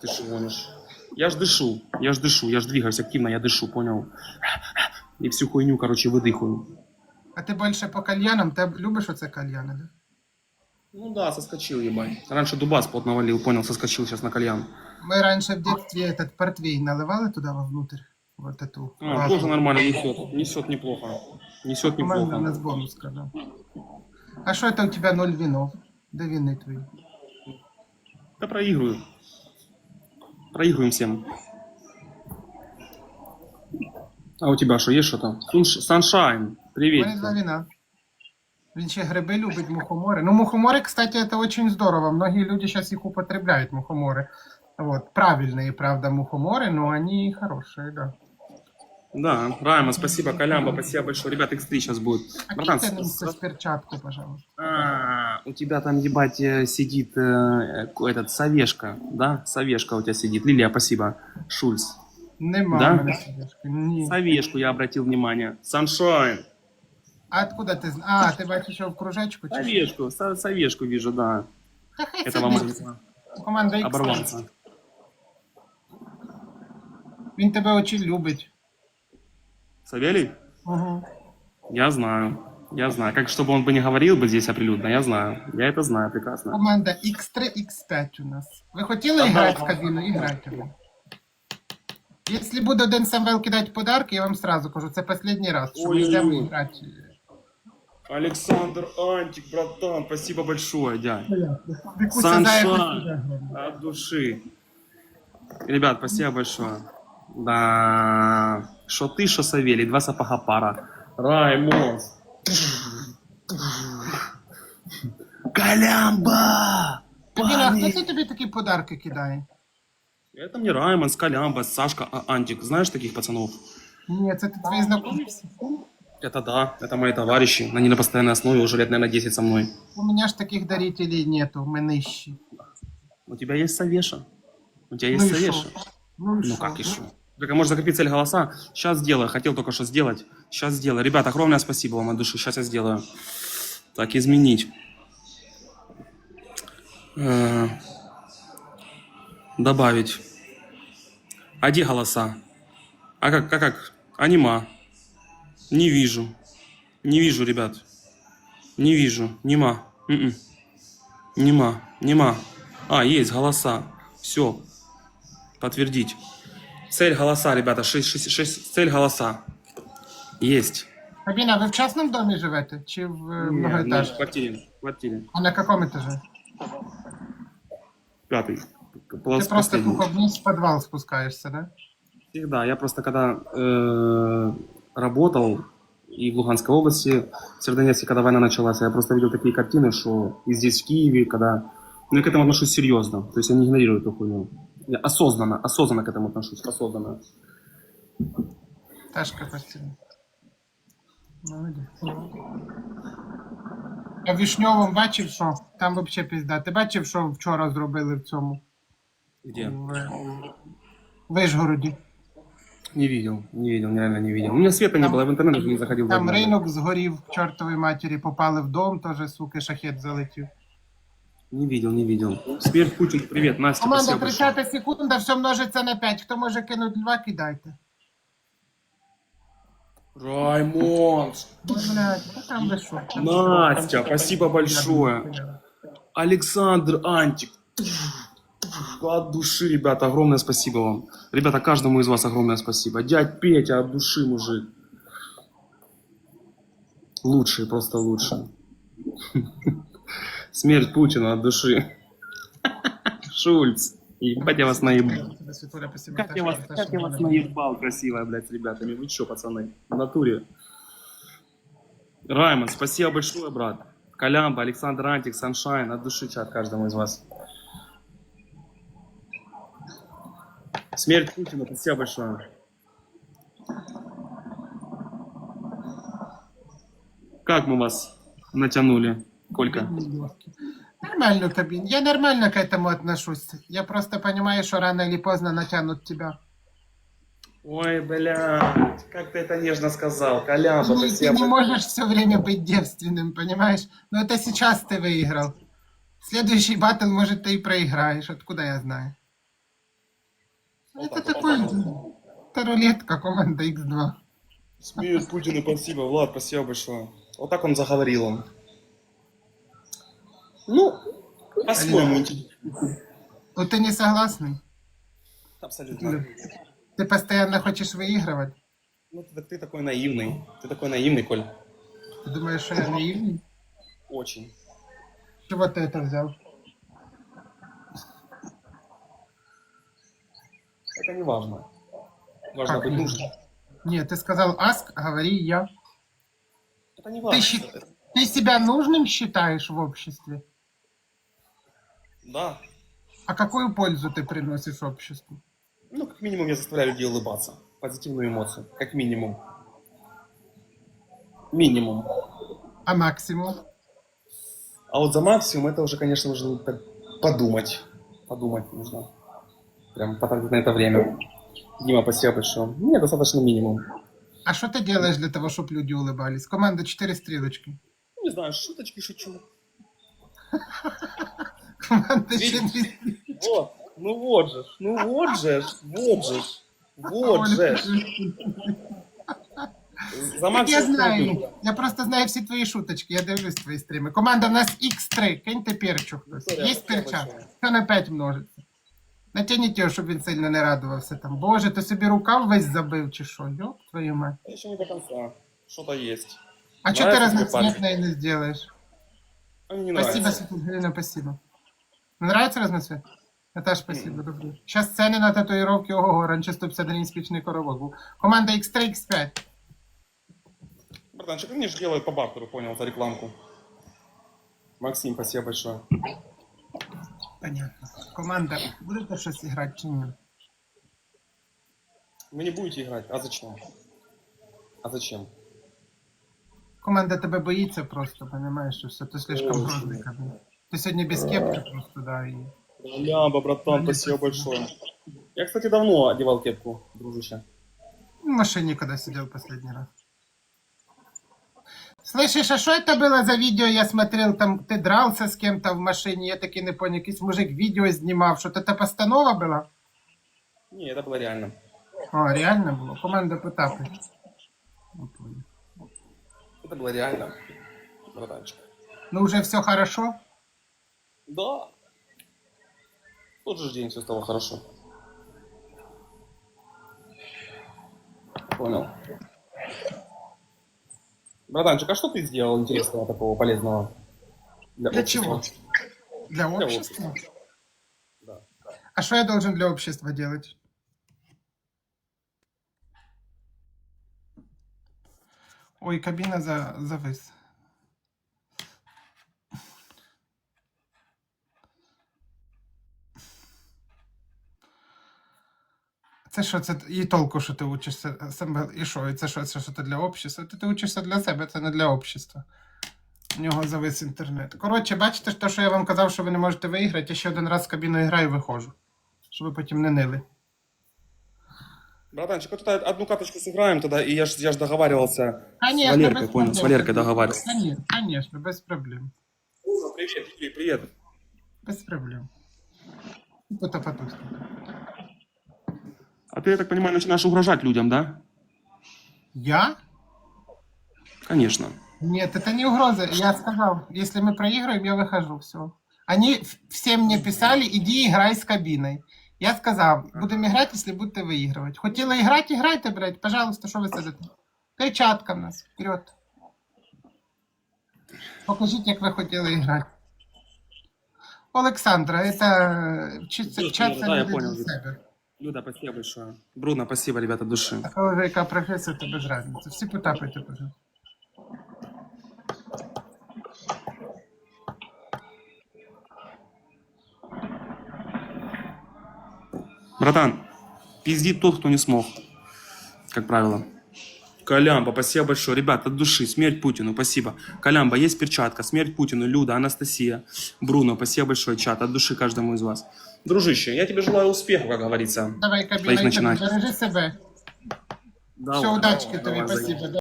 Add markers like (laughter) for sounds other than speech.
Ты что гонишь? Я ж дышу, я ж дышу, я ж двигаюсь активно, я дышу, понял? И всю хуйню, короче, выдыхаю. А ти більше по кальянам, ти любиш оце кальяни, да? Ну да, соскочил, ебать. Раньше дубас плотно валил, понял, соскочил сейчас на кальян. Ми раніше в дитинстві этот портвейн наливали туди вовнутрь. Вот эту. А, вазу. тоже нормально несет. Несет неплохо. Несет У мене неплохо. нас бонус сказав. А що це у тебе ноль вінов? Де віни твої? Да проигрываю. Проигрываем всем. А у тебя что, есть что-то? Сунш- Саншайн, привет. віна. Він ще гриби любить, мухомори. Ну, мухомори, кстати, это очень здорово. Многие люди сейчас их употребляют, мухоморы. Вот, правильные, правда, мухоморы, но они хорошие, да. Да, Райма, спасибо, Колямба, спасибо большое. Ребят, X3 сейчас будет. А Братан, с- перчатку, пожалуйста. А, у тебя там, ебать, э, сидит э, э, этот Савешка, да? Савешка у тебя сидит. Лилия, спасибо. Шульц. Нема Да? мене. Ні. Савешку я обратил внимание. Саншайн. А откуда ти зна- А, ти бачиш, що в кружечку? Чи... що? Савешку, Са- Савешку вижу, да. Та хай Этого сидить. Команда X. оборванца. Він тебе очень любить. Савелий? Угу. Я знаю. Я знаю. Как, чтобы он бы не говорил бы здесь оприлюдно, я знаю. Я это знаю прекрасно. Команда X3, X5 у нас. Ви хотіли грати в кабіну? Іграйте. ви. Якщо буде один Самвел кидати подарки, я вам сразу кажу, це останній раз, що ми Ой-ой-ой. йдемо грати. Александр Антик, братан, спасибо большое, дядь. Вікуся Саншайн. Заєва От души. Ребят, спасибо большое. Да. Что ты, что Савелий, два сапога пара. Раймонд. Колямба! Кабіна, хто Парни! це тобі такі подарки кидає? Это мне Раймонд, Скалямба, Сашка, а- Антик. Знаешь таких пацанов? Ні, це ти твої знайомі всі. Это да, это мои товарищи. Они на постоянной основе уже лет, наверное, 10 со мной. У мене ж таких дарителей нету, ми нижчі. У тебя есть Савеша? У тебя Ну есть и Савеша? шо? Ну, и Ну шо? как еще? Так, а может закрепить цель голоса? Сейчас сделаю. Хотел только что сделать. Сейчас сделаю. Ребята, огромное спасибо вам от души. Сейчас я сделаю. Так, изменить. Э, Добавить. А где голоса? А как, как, как? Анима. Не вижу. Не вижу, ребят. Не вижу. Нема. М-м. Нема. Нема. А, есть голоса. Все. Подтвердить. Цель голоса, ребята. 6, 6, 6, цель голоса. Есть. Кабіна, ви в частному домі живете? Чи в е, Ну, в многоэтажке? квартире. В квартире. А на якому етажі? Пятый. Ти Плос- просто последний. тупо вниз в підвал спускаєшся, да? Всегда. Я просто когда э, работал и в Луганской области, в Сердонецке, когда война началась, я просто видел такие картины, что и здесь, в Киеве, когда... Ну, я к этому отношусь серьезно. То есть я не игнорирую эту хуйню. Я осознанно, осознанно к этому отношусь. Осознанно. Ташка постійно. А в Вишньовому бачив, що? Там взагалі пізда. Ти бачив, що вчора зробили в цьому? Где? В Вишгороді. Не видел, не видел, реально не видел. У меня света не Там- было, я в интернет не заходил. Там давно. ринок згорів к чортовій матері, попали в дом, теж, суки, шахет залетів. Не видел, не видел. Смерть Путин, привет, Настя, Команда, спасибо большое. 30 секунда, все множиться на 5. Хто може кинути 2, кидайте. Раймонд, Настя, спасибо большое. Александр Антик. От души, ребята, огромное спасибо вам. Ребята, каждому из вас огромное спасибо. Дядь Петя от души, мужик. Лучший, просто лучший. (laughs) Смерть Путина от души. (laughs) Шульц. Ебать, я вас наебал. Как я вас, как я вас наебал красиво, блядь, с ребятами. Вы чё, пацаны? В натуре. Раймонд, спасибо большое, брат. Колямба, Александр Антик, Саншайн. От души чат каждому из вас. Смерть Путина, спасибо большое. Как мы вас натянули, Колька? Нормально, Кабин. Я нормально к этому отношусь. Я просто понимаю, что рано или поздно натянут тебя. Ой, блядь, как ты это нежно сказал. Колямба, Ну, ты спасибо. не можешь все время быть девственным, понимаешь? Но это сейчас ты выиграл. Следующий батл, может, ты и проиграешь. Откуда я знаю? Вот Это такой это рулетка команда X2. Смеют Путину, спасибо. Влад, спасибо большое. Вот так он заговорил он. Ну, по-своему. Ну ты не согласный? Абсолютно. Ты постоянно хочешь выигрывать? Ну, ты, ты такой наивный. Ты такой наивный, Коль. Ты думаешь, что я наивный? Очень. Чего ты это взял? Это не важно. Важно Как быть не нужным. Нет, ты сказал ask, говори я. Это не Ты, важно. щи- ты себя нужным считаешь в обществе? Да. А какую пользу ты приносишь обществу? Ну, как минимум, я заставляю людей улыбаться. Позитивную эмоцию. Как минимум. Минимум. А максимум? А вот за максимум это уже, конечно, нужно подумать. Подумать нужно. Прям потратить на это время. Дима, спасибо большое. Мне достаточно минимум. А что ты делаешь для того, чтобы люди улыбались? Команда 4 стрелочки. Ну, Не знаю, шуточки шучу. (laughs) Команда Видишь? 4 Вот. Ну вот же. ж, Ну вот же. ж, Вот же. ж, Вот же. ж. За Так я максимум знаю. круто. Я просто знаю всі твої шуточки. Я дивлюсь твої стріми. Команда у нас X3. Киньте перчу хтось. Вікторія, Є спасибо перчатка. большое. Все на 5 множиться. Натягніть його, щоб він сильно не радувався там. Боже, ти собі рукав весь забив чи що? Йоп, твою мать. Еще не до конца. Что-то есть. А что ты Нравится тебе разноцветное не сделаешь? А мне не Спасибо, нравится. Светлана, спасибо. Нравится разноцвет? Наташ, спасибо, добре. Сейчас цены на татуировки, ого, раньше 150 гривен спичный коробок был. Команда X3, X5. Братанчик, они же делают по бартеру, понял, за рекламку. Максим, спасибо большое. Понятно. Команда, будете щось играть чи ні? Вы не будете играть? А зачем? А зачем? Команда тебе боїться просто, понимаешь, що все, ти слишком Очень. грозний кабін. Ти сьогодні без кепки просто, да, і... Лямба, братан, спасибо большое. Я, кстати, давно одевал кепку, дружище. В машине когда сидел последний раз. Слышишь, а что это было за видео, я смотрел, там ты дрался с кем-то в машине, я таки не понял, якийсь мужик видео снимал, что это постанова была? Не, это было реально. А, реально было? Команда Потапи. Не понял. Это было реально, братанчик. Ну уже все хорошо? Да. В тот же день все стало хорошо. Понял. Братанчик, а что ты сделал интересного такого полезного? Для общества? чего? Для Для общества? Да. А что я должен для общества делать? Ой, кабина за, завис. Це що, це і толку, що ти учишся себе, і що, і це що, це що ти для общества? Ти, ти учишся для себе, це не для общества. У нього завис інтернет. Коротше, бачите, те, що я вам казав, що ви не можете виграти, я ще один раз в кабіну граю і виходжу. Щоб ви потім не нили. Братанчик, вот это одну каточку сыграем тогда, и я ж, я ж договаривался Конечно, с Валеркой, без понял, с проблем. Валеркой договаривался. Конечно, конечно, без проблем. Привет, Юрий, привет. Без проблем. Это потом. А ты, я так понимаю, начинаешь угрожать людям, да? Я? Конечно. Нет, это не угроза. Я сказал, если мы проиграем, я выхожу. Все. Они все мне писали, иди играй с кабиной. Я сказал, будем играть, если будете выигрывать. Хотела играть, играйте, блядь. Пожалуйста, что вы сидите? Перчатка в нас. Вперед. Покажіть, як ви хотіли грати. Олександра, це чисто Люда, чат да, я для себе. Люда, спасибо большое. Бруно, спасибо, ребята, от души. А коли вже яка професія, то без разниці. Всі потапайте, пожалуйста. Братан, пиздит тот, кто не смог. Как правило. Колямба, спасибо большое. Ребят, от души, смерть Путину, спасибо. Колямба, есть перчатка, смерть Путину, Люда, Анастасия, Бруно, спасибо большое, чат, от души каждому из вас. Дружище, я тебе желаю успеха, как говорится. Давай, Твоїх кабіна, починань. бережи себе. Да, Все, ладно, удачки давай, тобі, давай, спасибо.